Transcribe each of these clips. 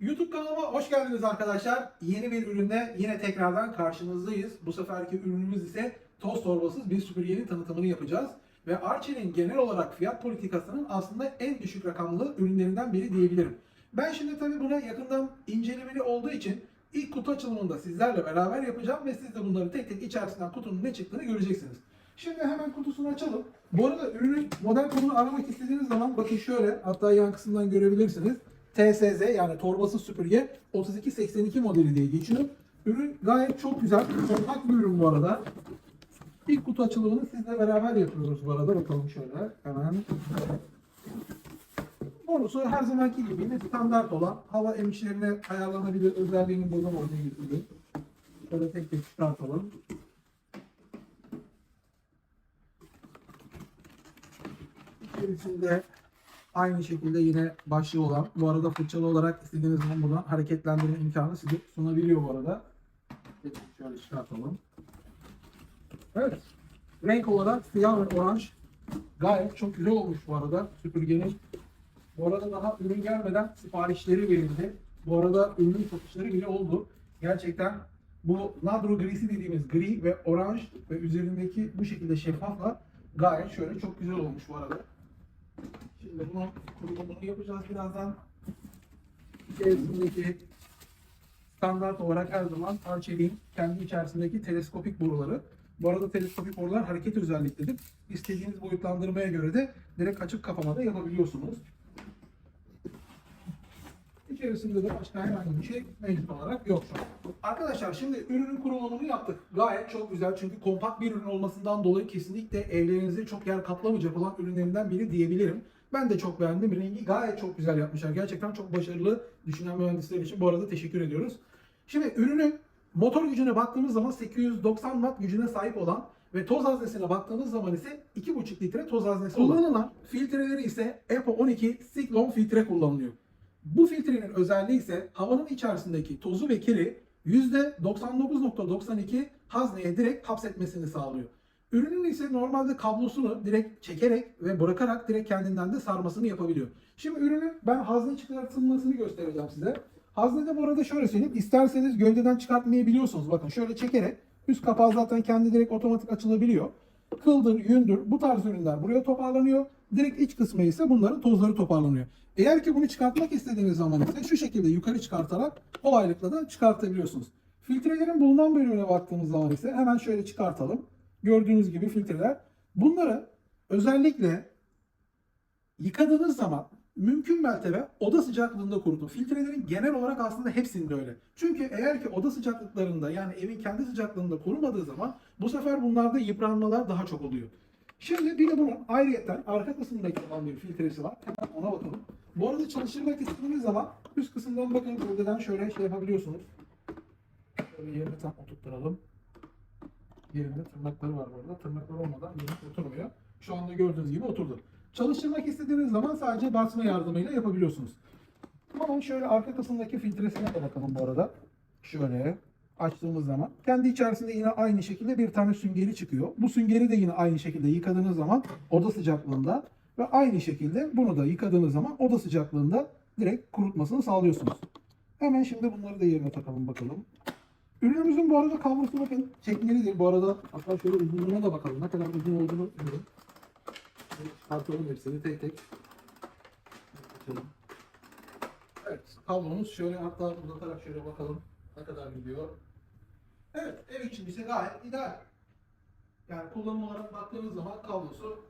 YouTube kanalıma hoş geldiniz arkadaşlar. Yeni bir ürünle yine tekrardan karşınızdayız. Bu seferki ürünümüz ise toz torbasız bir süpürgenin tanıtımını yapacağız. Ve Arçelik'in genel olarak fiyat politikasının aslında en düşük rakamlı ürünlerinden biri diyebilirim. Ben şimdi tabii buna yakından incelemeli olduğu için ilk kutu açılımında sizlerle beraber yapacağım ve siz de bunları tek tek içerisinden kutunun ne çıktığını göreceksiniz. Şimdi hemen kutusunu açalım. Bu arada ürünün model kodunu aramak istediğiniz zaman bakın şöyle hatta yan kısımdan görebilirsiniz. TSZ yani torbasız süpürge 3282 modeli diye geçiyor. Ürün gayet çok güzel. Kompakt bir ürün bu arada. İlk kutu açılımını sizle beraber yapıyoruz bu arada. Bakalım şöyle hemen. Bonusu her zamanki gibi yine standart olan hava emişlerine ayarlanabilir özelliğinin burada olduğunu getirdim. Şöyle tek tek çıkartalım. İçerisinde aynı şekilde yine başlığı olan, bu arada fırçalı olarak istediğiniz zaman buradan hareketlendirme imkanı size sunabiliyor bu arada. Şöyle çıkartalım. Evet. Renk olarak siyah ve oranj gayet çok güzel olmuş bu arada süpürgenin. Bu arada daha ürün gelmeden siparişleri verildi. Bu arada ürünün satışları bile oldu. Gerçekten bu Nadro grisi dediğimiz gri ve oranj ve üzerindeki bu şekilde şeffafla gayet şöyle çok güzel olmuş bu arada. Şimdi bunu kurulumunu yapacağız birazdan. İçerisindeki standart olarak her zaman Arçelik'in kendi içerisindeki teleskopik boruları. Bu arada teleskopik borular hareket özelliklidir. İstediğiniz boyutlandırmaya göre de direkt açıp kapamada yapabiliyorsunuz. İçerisinde de başka herhangi bir şey mevcut olarak yok. Arkadaşlar şimdi ürünün kurulumunu yaptık. Gayet çok güzel çünkü kompakt bir ürün olmasından dolayı kesinlikle evlerinizde çok yer kaplamayacak olan ürünlerinden biri diyebilirim. Ben de çok beğendim. Rengi gayet çok güzel yapmışlar. Gerçekten çok başarılı düşünen mühendisler için bu arada teşekkür ediyoruz. Şimdi ürünün motor gücüne baktığımız zaman 890 watt gücüne sahip olan ve toz haznesine baktığımız zaman ise 2,5 litre toz haznesi. Kullanılan filtreleri ise EPO 12 Cyclone filtre kullanılıyor. Bu filtrenin özelliği ise havanın içerisindeki tozu ve kiri %99.92 hazneye direkt hapsetmesini sağlıyor. Ürünün ise normalde kablosunu direkt çekerek ve bırakarak direkt kendinden de sarmasını yapabiliyor. Şimdi ürünün ben hazne çıkartılmasını göstereceğim size. Haznede bu arada şöyle söyleyeyim. İsterseniz gövdeden çıkartmayabiliyorsunuz. Bakın şöyle çekerek üst kapağı zaten kendi direkt otomatik açılabiliyor. Kıldır, yündür bu tarz ürünler buraya toparlanıyor. Direkt iç kısmı ise bunların tozları toparlanıyor. Eğer ki bunu çıkartmak istediğiniz zaman ise şu şekilde yukarı çıkartarak kolaylıkla da çıkartabiliyorsunuz. Filtrelerin bulunan bölümüne baktığımız zaman ise hemen şöyle çıkartalım. Gördüğünüz gibi filtreler. Bunları özellikle yıkadığınız zaman mümkün mertebe oda sıcaklığında kurutun. Filtrelerin genel olarak aslında hepsinde öyle. Çünkü eğer ki oda sıcaklıklarında yani evin kendi sıcaklığında korumadığı zaman bu sefer bunlarda yıpranmalar daha çok oluyor. Şimdi bir de bunun ayrıyeten arka kısmındaki olan bir filtresi var. Hemen ona bakalım. Bu arada çalıştırmak istediğiniz zaman üst kısımdan bakın gövdeden şöyle şey yapabiliyorsunuz. Şöyle yerine tam oturtturalım. Yerinde tırnakları var burada. Tırnaklar olmadan yerine oturmuyor. Şu anda gördüğünüz gibi oturdu. Çalıştırmak istediğiniz zaman sadece basma yardımıyla yapabiliyorsunuz. Ama şöyle arka kısımdaki filtresine de bakalım bu arada. Şöyle açtığımız zaman kendi içerisinde yine aynı şekilde bir tane süngeri çıkıyor. Bu süngeri de yine aynı şekilde yıkadığınız zaman oda sıcaklığında ve aynı şekilde bunu da yıkadığınız zaman oda sıcaklığında direkt kurutmasını sağlıyorsunuz. Hemen şimdi bunları da yerine takalım bakalım. Ürünümüzün bu arada kablosu bakın çekmelidir. Bu arada hatta şöyle uzunluğuna da bakalım. Ne kadar uzun olduğunu görün. Çıkartalım hepsini tek tek. Açalım. Evet kablomuz şöyle hatta uzatarak şöyle bakalım ne kadar gidiyor. Evet ev için ise gayet ideal. Yani kullanım olarak baktığınız zaman kablosu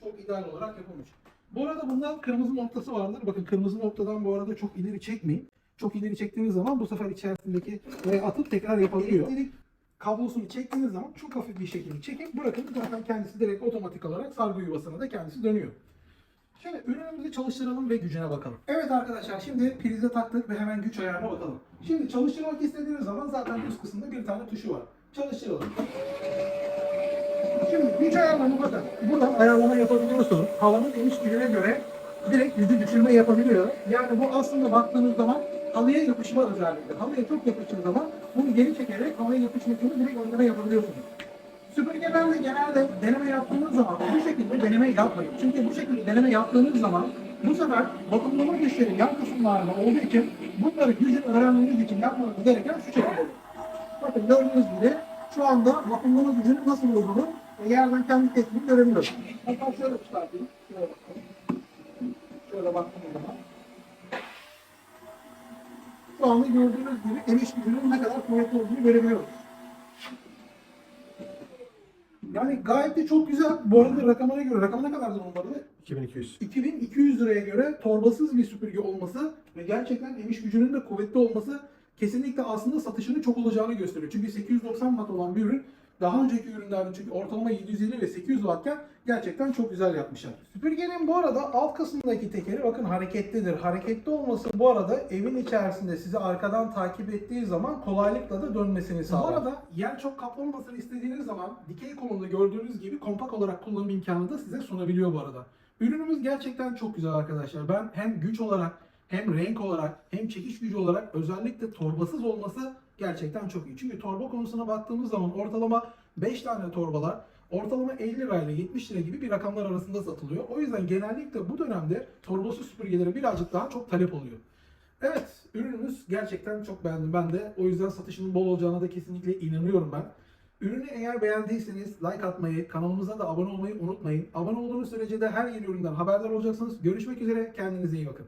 çok ideal olarak yapılmış. Bu arada bundan kırmızı noktası vardır. Bakın kırmızı noktadan bu arada çok ileri çekmeyin. Çok ileri çektiğiniz zaman bu sefer içerisindeki e, atıp tekrar yapabiliyor. Elektrik kablosunu çektiğiniz zaman çok hafif bir şekilde çekip bırakın zaten kendisi direkt otomatik olarak sargı yuvasına da kendisi dönüyor. Şimdi ürünümüzü çalıştıralım ve gücüne bakalım. Evet arkadaşlar şimdi prize taktık ve hemen güç ayarına bakalım. Şimdi çalıştırmak istediğiniz zaman zaten üst kısımda bir tane tuşu var. Çalıştıralım. Şimdi güç ayarlarını bakın. Buradan ayarlama yapabiliyorsunuz. Havanın iniş gücüne göre direkt gücü düşürme yapabiliyor. Yani bu aslında baktığınız zaman halıya yapışma özelliğidir. Halıya çok yapıştığı zaman bunu geri çekerek havaya yapışmasını direkt önleme yapabiliyorsunuz. Süpürgelerde genelde deneme yaptığınız zaman bu şekilde deneme yapmayın. Çünkü bu şekilde deneme yaptığınız zaman Bu sefer vakumlama güçleri yan kısımlarda olduğu için bunları gücün öğrenmeniz için yapmanız gereken şu şekilde. Bakın gördüğünüz gibi şu anda vakumlama gücünün nasıl olduğunu yerden kendi tespitini görebiliyoruz. Hatta şöyle çıkartayım. Şöyle bakalım. Şöyle baktığımız zaman. Şu anda gördüğünüz gibi emiş gücünün ne kadar kuvvetli olduğunu görebiliyoruz. Yani gayet de çok güzel. Bu arada rakamına göre, rakama ne kadardı onlarda? 2200. 2200 liraya göre torbasız bir süpürge olması ve gerçekten emiş gücünün de kuvvetli olması kesinlikle aslında satışının çok olacağını gösteriyor. Çünkü 890 watt olan bir ürün daha önceki ürünlerde çünkü ortalama 750 ve 800 wattken gerçekten çok güzel yapmışlar. Süpürgenin bu arada alt kısmındaki tekeri bakın hareketlidir. Hareketli olması bu arada evin içerisinde sizi arkadan takip ettiği zaman kolaylıkla da dönmesini sağlar. Bu arada yer çok kaplamasını istediğiniz zaman dikey konumda gördüğünüz gibi kompak olarak kullanım imkanı da size sunabiliyor bu arada. Ürünümüz gerçekten çok güzel arkadaşlar. Ben hem güç olarak hem renk olarak hem çekiş gücü olarak özellikle torbasız olması gerçekten çok iyi. Çünkü torba konusuna baktığımız zaman ortalama 5 tane torbalar ortalama 50 lirayla 70 lira gibi bir rakamlar arasında satılıyor. O yüzden genellikle bu dönemde torbasız süpürgelere birazcık daha çok talep oluyor. Evet, ürünümüz gerçekten çok beğendim ben de. O yüzden satışının bol olacağına da kesinlikle inanıyorum ben. Ürünü eğer beğendiyseniz like atmayı, kanalımıza da abone olmayı unutmayın. Abone olduğunuz sürece de her yeni üründen haberdar olacaksınız. Görüşmek üzere, kendinize iyi bakın.